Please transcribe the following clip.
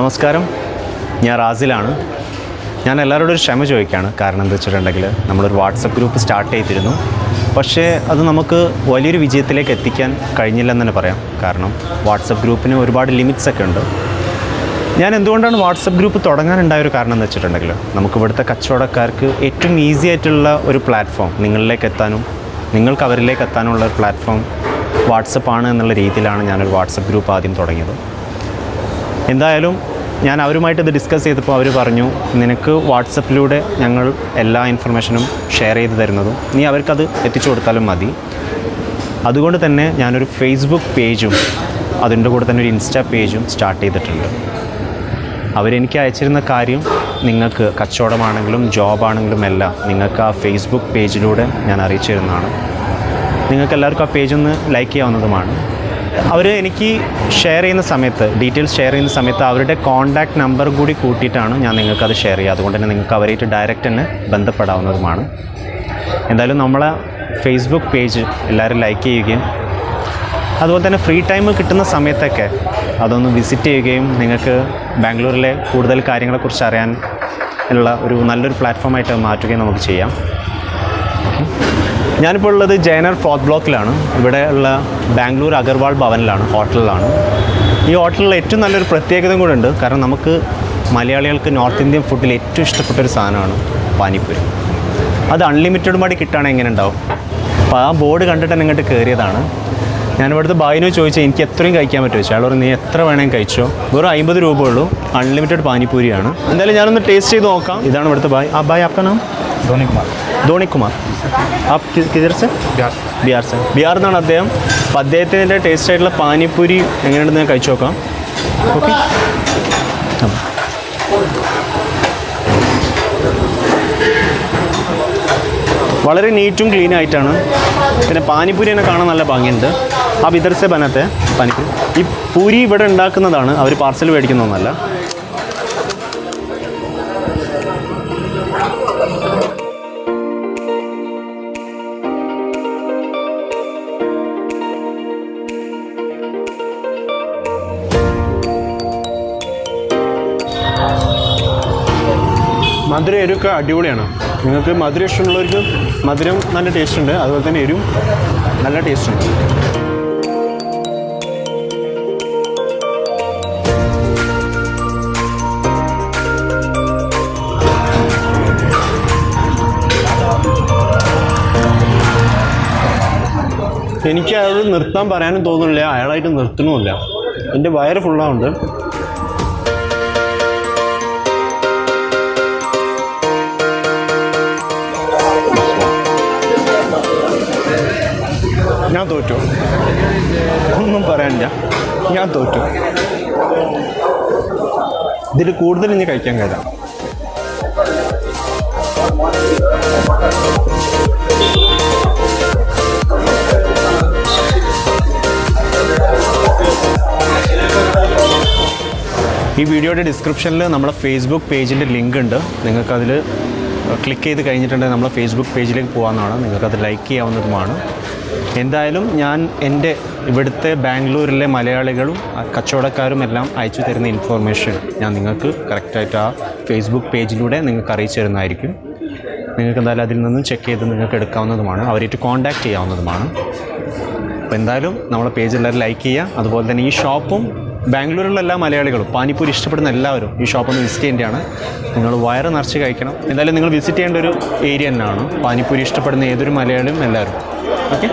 നമസ്കാരം. ഞാൻ റാസിലാണ്. ഞാൻ എല്ലാവരോടും ഒരു ക്ഷമ ചോദിക്കുകയാണ് കാരണം എന്താ വെച്ചിട്ടുണ്ടെങ്കിൽ നമ്മളൊരു വാട്സപ്പ് ഗ്രൂപ്പ് സ്റ്റാർട്ട് ചെയ്തിരുന്നു. പക്ഷേ അത് നമുക്ക് വലിയൊരു വിജയത്തിലേക്ക് എത്തിക്കാൻ കഴിഞ്ഞില്ലെന്ന് തന്നെ പറയാം. കാരണം വാട്സപ്പ് ഗ്രൂപ്പിന് ഒരുപാട് ലിമിറ്റ്സ് ഒക്കെ ഉണ്ട്. ഞാൻ എന്തുകൊണ്ടാണ് വാട്സപ്പ് ഗ്രൂപ്പ് തുടങ്ങാനുണ്ടായ ഒരു കാരണം എന്ന് വെച്ചിട്ടുണ്ടെങ്കിൽ നമുക്ക് ഇവിടുത്തെ കച്ചവടക്കാർക്ക് ഏറ്റവും ഈസി ആയിട്ടുള്ള ഒരു പ്ലാറ്റ്ഫോം നിങ്ങളിലേക്ക് എത്താനും നിങ്ങൾക്ക് അവരിലേക്ക് എത്താനുള്ള ഒരു പ്ലാറ്റ്ഫോം വാട്സപ്പാണ് എന്നുള്ള രീതിയിലാണ് ഞാനൊരു വാട്സപ്പ് ഗ്രൂപ്പ് ആദ്യം തുടങ്ങിയത്. എന്തായാലും ഞാൻ അവരുമായിട്ട് ഇത് ഡിസ്കസ് ചെയ്തപ്പോൾ അവർ പറഞ്ഞു നിനക്ക് വാട്സപ്പിലൂടെ ഞങ്ങൾ എല്ലാ ഇൻഫർമേഷനും ഷെയർ ചെയ്ത് തരുന്നതും നീ അവർക്കത് എത്തിച്ചു കൊടുത്താലും മതി. അതുകൊണ്ട് തന്നെ ഞാനൊരു ഫേസ്ബുക്ക് പേജും അതിന്റെ കൂടെ തന്നെ ഒരു ഇൻസ്റ്റാ പേജും സ്റ്റാർട്ട് ചെയ്തിട്ടുണ്ട്. അവരെനിക്ക് അയച്ചിരുന്ന കാര്യം നിങ്ങൾക്ക് കച്ചവടമാണെങ്കിലും ജോബാണെങ്കിലും എല്ലാം നിങ്ങൾക്ക് ആ ഫേസ്ബുക്ക് പേജിലൂടെ ഞാൻ അറിയിച്ചിരുന്നതാണ്. നിങ്ങൾക്ക് എല്ലാവർക്കും ആ പേജ് ഒന്ന് ലൈക്ക് ചെയ്യാവുന്നതുമാണ്. അവർ എനിക്ക് ഷെയർ ചെയ്യുന്ന സമയത്ത് ഡീറ്റെയിൽസ് ഷെയർ ചെയ്യുന്ന സമയത്ത് അവരുടെ കോൺടാക്ട് നമ്പർ കൂടി കൂട്ടിയിട്ടാണ് ഞാൻ നിങ്ങൾക്ക് അത് ഷെയർ ചെയ്യുക. അതുകൊണ്ട് തന്നെ നിങ്ങൾക്ക് അവരായിട്ട് ഡയറക്റ്റ് തന്നെ ബന്ധപ്പെടാവുന്നതുമാണ്. എന്തായാലും നമ്മളെ ഫേസ്ബുക്ക് പേജ് എല്ലാവരും ലൈക്ക് ചെയ്യുകയും അതുപോലെ തന്നെ ഫ്രീ ടൈം കിട്ടുന്ന സമയത്തൊക്കെ അതൊന്ന് വിസിറ്റ് ചെയ്യുകയും നിങ്ങൾക്ക് ബാംഗ്ലൂരിലെ കൂടുതൽ കാര്യങ്ങളെക്കുറിച്ച് അറിയാൻ ഉള്ള ഒരു നല്ലൊരു പ്ലാറ്റ്ഫോമായിട്ട് മാറ്റുകയും നമുക്ക് ചെയ്യാം. ഞാനിപ്പോൾ ഉള്ളത് ജയനർ ഫോർത്ത് ബ്ലോക്കിലാണ്. ഇവിടെ ഉള്ള ബാംഗ്ലൂർ അഗർവാൾ ഭവനിലാണ് ഹോട്ടലിലാണ്. ഈ ഹോട്ടലിൽ ഏറ്റവും നല്ലൊരു പ്രത്യേകതയും കൂടെ ഉണ്ട്. കാരണം നമുക്ക് മലയാളികൾക്ക് നോർത്ത് ഇന്ത്യൻ ഫുഡിൽ ഏറ്റവും ഇഷ്ടപ്പെട്ട ഒരു സാധനമാണ് പാനിപ്പൂരി. അത് അൺലിമിറ്റഡുമായിട്ട് കിട്ടുകയാണെങ്കിൽ എങ്ങനെ ഉണ്ടാവും? അപ്പോൾ ആ ബോർഡ് കണ്ടിട്ട് തന്നെ ഇങ്ങോട്ട് കയറിയതാണ്. ഞാൻ ഇവിടുത്തെ ചോദിച്ചാൽ എനിക്ക് എത്രയും കഴിക്കാൻ പറ്റുമോ? ചോദിച്ചു അയാൾ പറഞ്ഞു നീ എത്ര വേണമെങ്കിൽ കഴിച്ചോ? വെറും അമ്പത് രൂപ ഉള്ളൂ. അൺലിമിറ്റഡ് പാനിപ്പൂരിയാണ്. എന്തായാലും ഞാനൊന്ന് ടേസ്റ്റ് ചെയ്ത് നോക്കാം. ഇതാണ് ഇവിടുത്തെ ബായ് ആ ബായ് അപ്പനാണ് ധോണി കുമാർ ധോണി കുമാർ ആ കിതിർ സെ ബിഹാർ സെ ബിഹാർ എന്നാണ് അദ്ദേഹം. അപ്പോൾ അദ്ദേഹത്തിന്റെ ടേസ്റ്റ് ആയിട്ടുള്ള പാനിപ്പൂരി എങ്ങനെയുണ്ടെന്ന് ഞാൻ കഴിച്ചു നോക്കാം. ഓക്കെ വളരെ നീറ്റും ക്ലീൻ ആയിട്ടാണ്. പിന്നെ പാനിപ്പൂരി തന്നെ കാണാൻ നല്ല ഭംഗിയുണ്ട്. ആ വിതർസെ ബനത്തെ പാനിപ്പൂരി. ഈ പൂരി ഇവിടെ ഉണ്ടാക്കുന്നതാണ്. അവർ പാർസൽ മേടിക്കുന്നതെന്നല്ല മധുരം എരിവൊക്കെ അടിപൊളിയാണ്. നിങ്ങൾക്ക് മധുരം ഇഷ്ടമുള്ളവർക്ക് മധുരം നല്ല ടേസ്റ്റ് ഉണ്ട്. അതുപോലെ തന്നെ എരിവും നല്ല ടേസ്റ്റ് ഉണ്ട്. എനിക്ക് അയാളോട് നിർത്താൻ പറയാനും തോന്നുന്നില്ല. അയാളായിട്ട് നിർത്തണമില്ല. എന്റെ വയറ് ഫുള്ളാവുണ്ട് ഞാൻ തോറ്റു. ഒന്നും പറയാനില്ല. ഞാൻ തോറ്റു. ഇതിൽ കൂടുതൽ ഇനി കഴിക്കാൻ കഴിയാം ഈ വീഡിയോയുടെ ഡിസ്ക്രിപ്ഷനിൽ നമ്മുടെ ഫേസ്ബുക്ക് പേജിന്റെ ലിങ്ക് ഉണ്ട്. നിങ്ങൾക്കതിൽ ക്ലിക്ക് ചെയ്ത് കഴിഞ്ഞിട്ടുണ്ടെങ്കിൽ നമ്മളെ ഫേസ്ബുക്ക് പേജിലേക്ക് പോകാവുന്നതാണ്. നിങ്ങൾക്കത് ലൈക്ക് ചെയ്യാവുന്നതുമാണ്. എന്തായാലും ഞാൻ എന്റെ ഇവിടുത്തെ ബാംഗ്ലൂരിലെ മലയാളികളും കച്ചവടക്കാരും എല്ലാം അയച്ചു തരുന്ന ഇൻഫോർമേഷൻ ഞാൻ നിങ്ങൾക്ക് കറക്റ്റായിട്ട് ആ ഫേസ്ബുക്ക് പേജിലൂടെ നിങ്ങൾക്ക് അറിയിച്ചു തരുന്നതായിരിക്കും. നിങ്ങൾക്ക് എന്തായാലും അതിൽ നിന്നും ചെക്ക് ചെയ്ത് നിങ്ങൾക്ക് എടുക്കാവുന്നതുമാണ്. അവരായിട്ട് കോൺടാക്റ്റ് ചെയ്യാവുന്നതുമാണ്. അപ്പോൾ എന്തായാലും നമ്മളെ പേജ് എല്ലാവരും ലൈക്ക് ചെയ്യുക. അതുപോലെ തന്നെ ഈ ഷോപ്പും ബാംഗ്ലൂരിലുള്ള എല്ലാ മലയാളികളും പാനിപ്പൂരി ഇഷ്ടപ്പെടുന്ന എല്ലാവരും ഈ ഷോപ്പ് ഒന്ന് വിസിറ്റ് ചെയ്യേണ്ടതാണ്. നിങ്ങൾ വയറ് നിറച്ച് കഴിക്കണം. എന്തായാലും നിങ്ങൾ വിസിറ്റ് ചെയ്യേണ്ട ഒരു ഏരിയ തന്നെയാണ്. പാനിപ്പൂരി ഇഷ്ടപ്പെടുന്ന ഏതൊരു മലയാളിയും എല്ലാവരും vật chất.